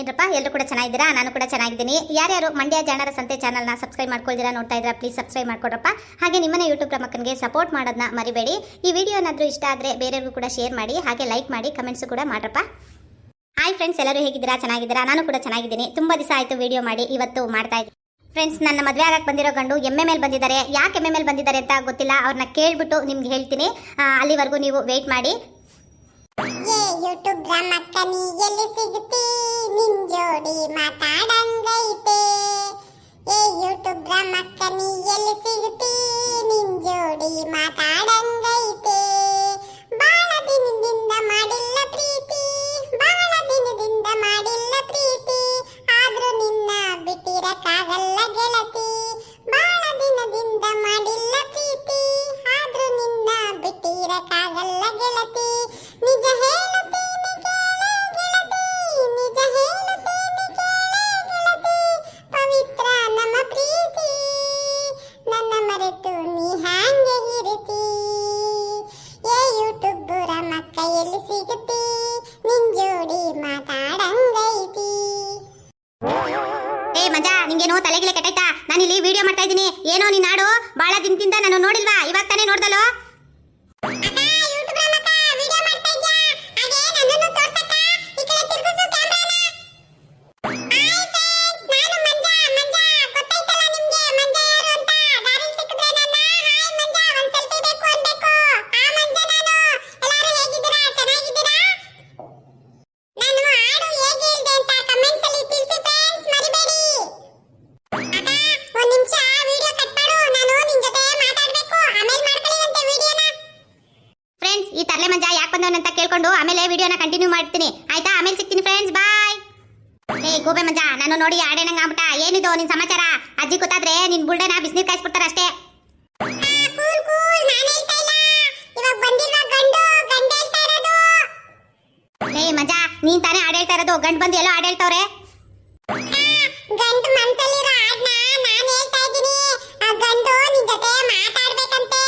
ಏನಪ್ಪ ಎಲ್ಲರೂ ಕೂಡ ಚೆನ್ನಾಗಿದ್ದೀರಾ? ನಾನು ಕೂಡ ಚೆನ್ನಾಗಿದ್ದೀನಿ. ಯಾರ್ಯಾರು ಮಂಡ್ಯ ಜಾಣರ ಸಂತೆ ಚಾನಲ್ನ ಸಬ್ಸ್ಕ್ರೈಬ್ ಮಾಡ್ಕೊಳ್ತೀರಾ ನೋಡ್ತಾ ಇದ್ದೀರಾ ಪ್ಲೀಸ್ ಸಬ್ಸ್ಕ್ರೈಬ್ ಮಾಡ್ಕೊಡ್ರಪ್ಪ. ಹಾಗೆ ನಿಮ್ಮನ್ನ ಯೂಟ್ಯೂಬ್ ಪ್ರಮಕ್ಕನಿಗೆ ಸಪೋರ್ಟ್ ಮಾಡೋದನ್ನ ಮರಿಬೇಡಿ. ಈ ವಿಡಿಯೋ ಏನಾದರೂ ಇಷ್ಟ ಆದರೆ ಬೇರೆಯವ್ರಿಗೂ ಕೂಡ ಶೇರ್ ಮಾಡಿ, ಹಾಗೆ ಲೈಕ್ ಮಾಡಿ ಕಮೆಂಟ್ಸು ಕೂಡ ಮಾಡ್ರಪ್ಪ. ಹಾಯ್ ಫ್ರೆಂಡ್ಸ್ ಎಲ್ಲರೂ ಹೇಗಿದ್ದೀರಾ? ಚೆನ್ನಾಗಿದ್ದೀರಾ? ನಾನು ಕೂಡ ಚೆನ್ನಾಗಿದ್ದೀನಿ. ತುಂಬ ದಿವಸ ಆಯಿತು ವಿಡಿಯೋ ಮಾಡಿ, ಇವತ್ತು ಮಾಡ್ತಾ ಇದ್ದೀನಿ. ಫ್ರೆಂಡ್ಸ್ ನನ್ನ ಮದುವೆ ಆಗಕ್ಕೆ ಬಂದಿರೋ ಗಂಡು ಎಮ್ಮೆ ಮೇಲೆ ಬಂದಿದ್ದಾರೆ. ಯಾಕೆ ಎಮ್ಮೆ ಮೇಲೆ ಬಂದಿದ್ದಾರೆ ಅಂತ ಗೊತ್ತಿಲ್ಲ. ಅವ್ರನ್ನ ಕೇಳಿಬಿಟ್ಟು ನಿಮ್ಗೆ ಹೇಳ್ತೀನಿ. ಅಲ್ಲಿವರೆಗೂ ನೀವು ವೆಯ್ಟ್ ಮಾಡಿ. ಯೂಟ್ಯೂಬ್ ಏ, ಮಜಾ, ನಿಂಗೇನು ತಲೆಗಿಲೆ ನಾನು ನಾನಿಲ್ಲಿ ವಿಡಿಯೋ ಮಾಡ್ತಾ ಇದ್ದೀನಿ. ಏನೋ ನೀನ್ ನಾಡು ಬಹಳ ದಿನದಿಂದ ನಾನು ನೋಡಿಲ್ವಾ? ಇವಾಗ ತಾನೇ ನೋಡ್ದಲ್ಲೋ? ಬಂದವನಂತ ಕೇಳ್ಕೊಂಡು ಆಮೇಲೆ ವಿಡಿಯೋನ ಕಂಟಿನ್ಯೂ ಮಾಡ್ತೀನಿ ಆಯ್ತಾ ಆಮೇಲೆ ಸಿಗ್ತೀನಿ ಫ್ರೆಂಡ್ಸ್ ಬಾಯ್ ಏ ಗೋಬೆ ಮಜಾ ನಾನು ನೋಡಿ ಆಡೇನಂಗ ಆಗ್ಬಿಟ್ಟ ಏನಿದು ನಿನ್ ಸಮಾಚಾರ ಅಜ್ಜಿ ಗೊತ್ತಾದ್ರೆ ನಿನ್ ಬುಲ್ಡನ ಬಿಸಿನೀರ್ ಕಾಯಿಸ್ಬಿಡ್ತಾರ ಅಷ್ಟೇ ಕೂಲ್ ಕೂಲ್ ನಾನು ಹೇಳ್ತಾ ಇಲ್ಲ ಇವಾಗ ಬಂದಿಲ್ವಾ ಗಂಡು ಗಂಡ ಹೇಳ್ತಾ ಇರೋದು ಏ ಮಜಾ ನೀನ್ ತಾನೇ ಹಾಡ್ ಹೇಳ್ತಾ ಇರೋದು ಗಂಡ್ ಬಂದು ಎಲ್ಲೋ ಹಾಡ್ ಹೇಳ್ತವ್ರೆ ಗಂಡು ಮನ್ಸಲ್ಲಿರೋ ಹಾಡ್ನ ನಾನು ಹೇಳ್ತಾ ಇದ್ದೀನಿ ಆ ಗಂಡು ನಿನ್ ಜೊತೆ ಮಾತಾಡ್ಬೇಕಂತೆ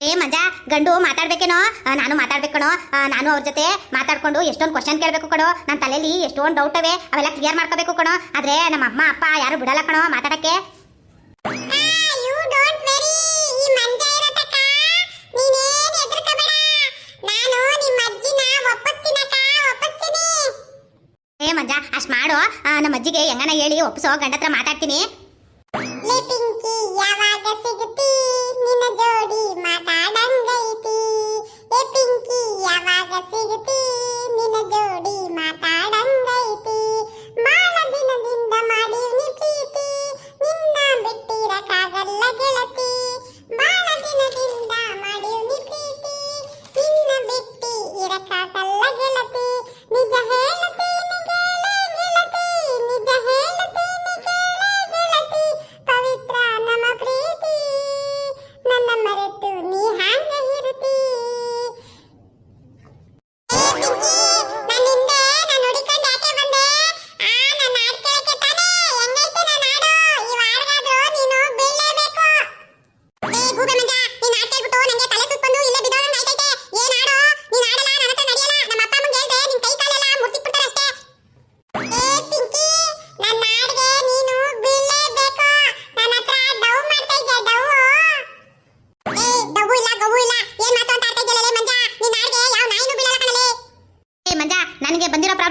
ಏ ಮಜಾ ಗಂಡು ಮಾತಾಡ್ಬೇಕೇನೋ? ನಾನು ಮಾತಾಡ್ಬೇಕಣೋ? ನಾನು ಅವ್ರ ಜೊತೆ ಮಾತಾಡ್ಕೊಂಡು ಎಷ್ಟೊಂದು ಕ್ವಶನ್ ಕೇಳಬೇಕು ಕಣೋ. ನನ್ನ ತಲೆಯಲ್ಲಿ ಎಷ್ಟೊಂದು ಡೌಟ್ ಅವೆ. ಅವೆಲ್ಲ ಕ್ಲಿಯರ್ ಮಾಡ್ಕೋಬೇಕು ಕಣೋ. ಆದ್ರೆ ನಮ್ಮ ಅಮ್ಮ ಅಪ್ಪ ಯಾರು ಬಿಡಲ್ಲ ಕಣೋ ಮಾತಾಡಕ್ಕೆ. ಏ ಮಜಾ ಅಷ್ಟ್ ಮಾಡು. ನಮ್ಮ ಅಜ್ಜಿಗೆ ಹೆಂಗನ ಹೇಳಿ ಒಪ್ಪಿಸೋ ಗಂಡ ಹತ್ರ ಮಾತಾಡ್ತೀನಿ ಯಾವಾಗ ಸಿಗುತ್ತಿ? ನಿನ್ನ ಜೋಡಿ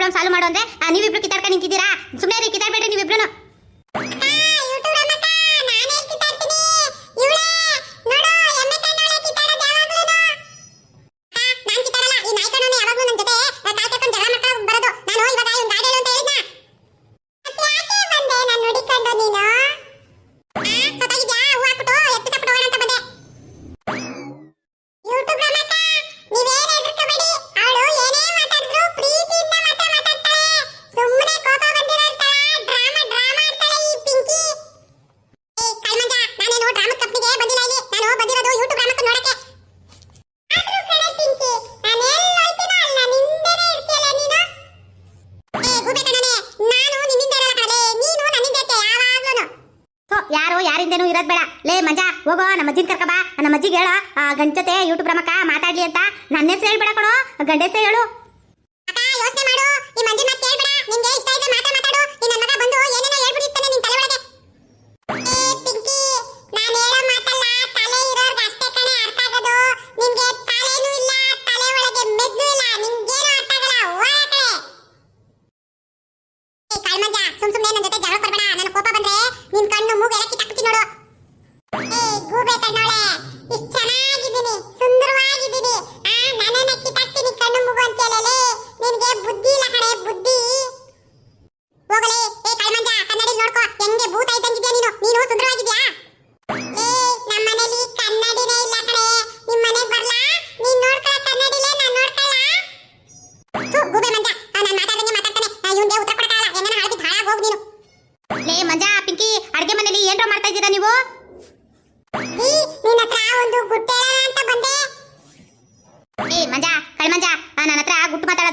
ಪ್ರಾಬ್ಲಮ್ ಸಾಲ್ವ್ ಮಾಡು ಅಂದ್ರೆ ನೀವಿಬ್ರು ಕಿತ್ತಾಡ್ಕೊಂಡು ನಿಂತಿದ್ದೀರಾ? ಸುಮ್ಮನೆ ರೀ ಕಿತ್ತಾಡ್ಬೇಡ್ರಿ ನೀವಿಬ್ರು ಅಕ್ಕ ಯೂಟ್ಯೂಬ್ ರಮಕ್ಕ ನಾನೇ ಕಿತ್ತಾಡ್ತೀನಿ ಇವಳೇ ನೋಡು ಎಮ್ಮೆ ಕಣ್ಣೋಳೆ ಕಿತ್ತಾಡೋದು ಯಾವಾಗ್ಲೂನು ಅಕ್ಕ ನಾನ್ ಕಿತ್ತಾಡಲ್ಲ ಈ ನಾಯಿ ಕಣ್ಣೋನೆ ಯಾವಾಗ್ಲೂ ನನ್ನ ಜೊತೆ ಕಾಲ್ ಕರ್ಕೊಂಡು ಜಗಳ ಮಾಡ್ಕೊಂಡು ಬರೋದು ನಾನು ಇವಾಗ ಇವ್ನ್ ಗಾಡಿ ಹೇಳು ಅಂತ ಹೇಳಿದ್ನ ಮತ್ತೆ ಯಾಕೆ ಬಂದೆ ನಾನು ನೋಡಿಕೊಂಡು ನೀನು ಆ, ಸತ್ತಾಗಿದ್ಯಾ ಹೂ ಹಾಕ್ಬಿಟ್ಟು ಎತ್ತಿಸ್ಬಿಟ್ಟು ಹೋಗೋಣ ಅಂತ ಬಂದೆ ಯೂಟ್ಯೂಬ್ ರಮಕ್ಕ ನೀವೇನ್ ಹೆದರ್ಕೋಬೇಡಿ ಅವಳು ಏನೇ ಮಾತಾಡಿದ್ರು ಪ್ರೀತಿಯಿಂದ ಮಾತ್ರ ಮಾತಾಡ್ತಾಳೆ ಸುಮ್ಮನೆ ಕೋಪ ಬಂದಿರೋ ಡ್ರಾಮಾ ಡ್ರಾಮಾ ಆಡ್ತಾಳೆ ಈ ಪಿಂಕಿ ಏ ಕಳ್ಮಂಜ ನಾನೇನು ಡ್ರಾಮಾ ಕಂಪ್ನಿಗೆ ಬಂದಿಲ್ಲ ಇಲ್ಲಿ ನಾನು ಬಂದಿರೋದು ಯೂಟ್ಯೂಬ್ ಡ್ರಾಮಾ ನೋಡಕ್ಕೆ ಆದ್ರೂ ಕಣೆ ಪಿಂಕಿ ನಾನು ಎಲ್ಲಿ ಹೋಯ್ತೀನೋ ಅಲ್ಲ ನಿಂದನೇ ಇರ್ತೀಯಲ್ಲ ನೀನು ಏ ಗೂಬೆ ಕಣನೆ ನಾನು ನಿನ್ನಿಂದ ಇರಲ್ಲ ಕಣಲೆ ನೀನು ನನ್ನಿಂದ ಇರ್ತೀಯ ಯಾವಾಗ್ಲೂನು ಸೊ ಯಾರು ಯಾರಿಂದೇನು ಇರೋದ್ ಬೇಡ ಲೇ ಮಂಜಾ ಹೋಗೋ ನಮ್ಮ ಅಜ್ಜಿನ ಕರ್ಕ ಹೇಳೋ ಗಂಡ ಜೊತೆ ಯೂಟ್ಯೂಬ್ ರಮಕ್ಕ ಮಾತಾಡ್ಲಿ ಅಂತ ನನ್ನ ಹೆಸರು ಹೇಳ್ಬೇಡ ಕಣೋ, ಗಂಡ ಹೆಸರು ಹೇಳು. ಯೋಚನೆ ಮಾಡು, ಈ ನಿಂಗೆ ಇಷ್ಟ ಇದ್ರೆ ಮಾತಾಡು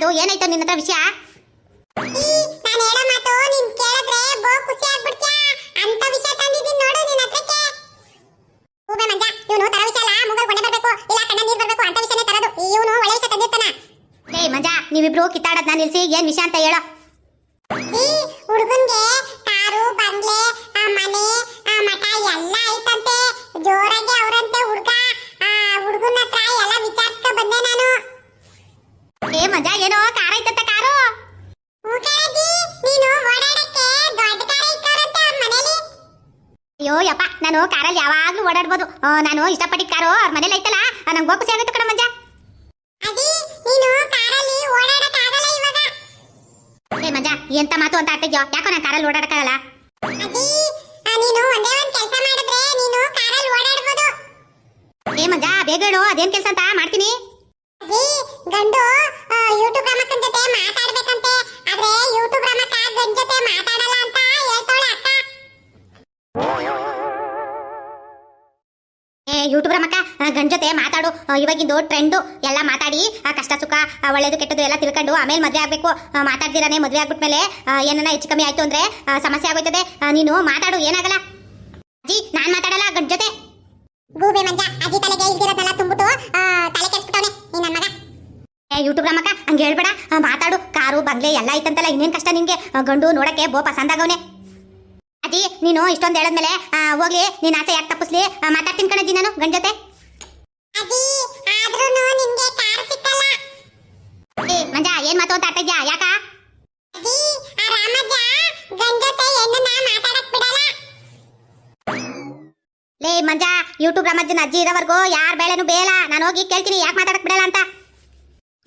ಮಾತಾಡೋದು ಏನಾಯ್ತು ನಿನ್ನ ಹತ್ರ ವಿಷಯ? ನಾನು ಹೇಳೋ ಮಾತು ನೀನ್ ಕೇಳಿದ್ರೆ ಬೋ ಖುಷಿ ಆಗ್ಬಿಡ್ತ್ಯಾ? ಅಂತ ವಿಷಯ ತಂದಿದ್ದೀನಿ ನೋಡು ನಿನ್ನ ಹತ್ರಕ್ಕೆ. ಹೂಬೆ ಮಂಜ ಇವನು ತರ ವಿಷಯ ಅಲ್ಲ ಮುಗಲ್ ಬರಬೇಕು ಇಲ್ಲ ಕಣ್ಣ ನೀರು ಬರಬೇಕು ಅಂತ ವಿಷಯನೇ ತರೋದು. ಇವನು ಒಳ್ಳೆ ವಿಷಯ ತಂದಿರ್ತಾನ. ಲೇ ಮಂಜಾ ನೀವಿಬ್ರು ಕಿತ್ತಾಡೋದನ್ನ ನಿಲ್ಸಿ ಏನ್ ವಿಷಯ ಅಂತ ಹೇಳೋ? ಹುಡುಗನ್ಗೆ ಮಂಜಾ ಏನೋ ಕಾರ ಐತಂತ ಕಾರು? ಅಯ್ಯೋ ಯಪ್ಪ ನಾನು ಕಾರಲ್ಲಿ ಯಾವಾಗ್ಲೂ ಓಡಾಡ್ಬೋದು. ನಾನು ಇಷ್ಟಪಟ್ಟಿದ್ದ ಕಾರು ಅವ್ರ ಮನೇಲಿ ಐತಲ್ಲ ನಂಗೆ ಗೋಪುಸಿ ಆಗುತ್ತೆ ಕಣ ಮಂಜಾ? ಮಂಜಾ ಎಂತ ಮಾತು ಅಂತ ಆಡ್ತಿದ್ಯೋ? ಯಾಕೋ ನಾನು ಕಾರಲ್ಲಿ ಓಡಾಡಕ್ಕಾಗಲ್ಲ? ಏ ಮಜಾ ಬೇಗ ಹೇಳು ಅದೇನ್ ಕೆಲಸ ಅಂತ ಮಾಡ್ತೀನಿ? ಗಂಡು ಏ ಮಕ್ಕ ಗಂಡ ಜೊತೆ ಮಾತಾಡು. ಇವಾಗಿಂದು ಟ್ರೆಂಡು ಎಲ್ಲ ಮಾತಾಡಿ. ಆ ಕಷ್ಟ ಸುಖ ಒಳ್ಳೇದು ಕೆಟ್ಟದ್ದು ಎಲ್ಲ ತಿಳ್ಕೊಂಡು ಆಮೇಲೆ ಮದುವೆ ಆಗಬೇಕು. ಮಾತಾಡ್ದಿರಾನೆ ಮದುವೆ ಆಗ್ಬಿಟ್ಮೇಲೆ ಏನನ್ನ ಹೆಚ್ಚು ಕಮ್ಮಿ ಆಯ್ತು ಅಂದ್ರೆ ಸಮಸ್ಯೆ ಆಗೋಯ್ತದೆ. ನೀನು ಮಾತಾಡು ಏನಾಗಲ್ಲ. ಅಜ್ಜಿ ನಾನು ಮಾತಾಡಲ್ಲ ಗಂಡ ಜೊತೆ. ಗೂಬೆ ಮಂಜ ಅಜ್ಜಿ ತಲೆಗೆ ಇಲ್ದಿರೋದೆಲ್ಲ ತುಂಬಿಟ್ಟು ತಲೆ ಕೆಡ್ಸ್ಬಿಟ್ಟವನೆ ಈ ನನ್ನ ಮಗ. ಏ ಯೂಟ್ಯೂಬ್ ರಮಕ್ಕ ಹಂಗೆ ಹೇಳ್ಬೇಡ. ಮಾತಾಡು ಕಾರು ಬಂಗ್ಲೆ ಎಲ್ಲ ಐತಂತಲ್ಲ ಇನ್ನೇನ್ ಕಷ್ಟ ನಿಮಗೆ ಗಂಡು ನೋಡಕ್ಕೆ ಬೋ ಪಸಂದಾಗವನೆ ಅಜ್ಜಿ ನೀನು ಇಷ್ಟೊಂದು ಹೇಳದ್ಮೇಲೆ ಹೋಗ್ಲಿ ನೀನ್ ಆಸೆ ಯಾಕೆ ತಪ್ಪಿಸ್ಲಿ? ಮಾತಾಡ್ತೀನಿ ಕಣಜ್ಜಿ ನಾನು ಗಂಡ ಜೊತೆ. ಮಂಜ ಏನ್ ಮಾತು ಅಂತ ಆಡ್ತಾ ಇದ್ಯಾ? ಯಾಕ? ಲೇ ಮಂಜ ಯೂಟ್ಯೂಬ್ ರಾಮಜ್ಜನ ಅಜ್ಜಿ ಇರೋವರೆಗೂ ಯಾರ ಬೇಳೆನು ಬೇಲ ನಾನು ಹೋಗಿ ಕೇಳ್ತೀನಿ ಯಾಕೆ ಮಾತಾಡಕ್ ಬಿಡಲ್ಲ ಅಂತ.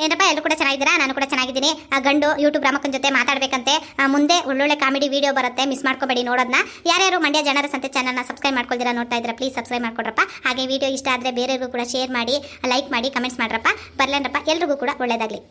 ಏನಪ್ಪ ಎಲ್ಲರೂ ಕೂಡ ಚೆನ್ನಾಗಿದ್ದೀರಾ? ನಾನು ಕೂಡ ಚೆನ್ನಾಗಿದ್ದೀನಿ. ಆ ಗಂಡು ಯೂಟ್ಯೂಬ್ ರಾಮಕ್ಕನ ಜೊತೆ ಮಾತಾಡ್ಬೇಕಂತೆ. ಮುಂದೆ ಒಳ್ಳೊಳ್ಳೆ ಕಾಮಿಡಿ ವಿಡಿಯೋ ಬರುತ್ತೆ. ಮಿಸ್ ಮಾಡ್ಕೋಬೇಡಿ ನೋಡೋದನ್ನ ಯಾರ್ಯಾರು ಮಂಡ್ಯ ಜನರ ಸಂತೆ ಚಾನಲ್ನ ಸಬ್ಸ್ಕ್ರೈಬ್ ಮಾಡ್ಕೊಳ್ದಿರಾ ನೋಡ್ತಾ ಇದ್ದೀರಾ ಪ್ಲೀಸ್ ಸಬ್ಸ್ಕ್ರೈಬ್ ಮಾಡ್ಕೊಡ್ರಪ್ಪ. ಹಾಗೆ ವಿಡಿಯೋ ಇಷ್ಟ ಆದರೆ ಬೇರೆಯವ್ರಿಗೂ ಕೂಡ ಶೇರ್ ಮಾಡಿ ಲೈಕ್ ಮಾಡಿ ಕಮೆಂಟ್ಸ್ ಮಾಡ್ರಪ್ಪ. ಬರಲೇನಪ್ಪ? ಎಲ್ರಿಗೂ ಕೂಡ ಒಳ್ಳೇದಾಗಲಿ.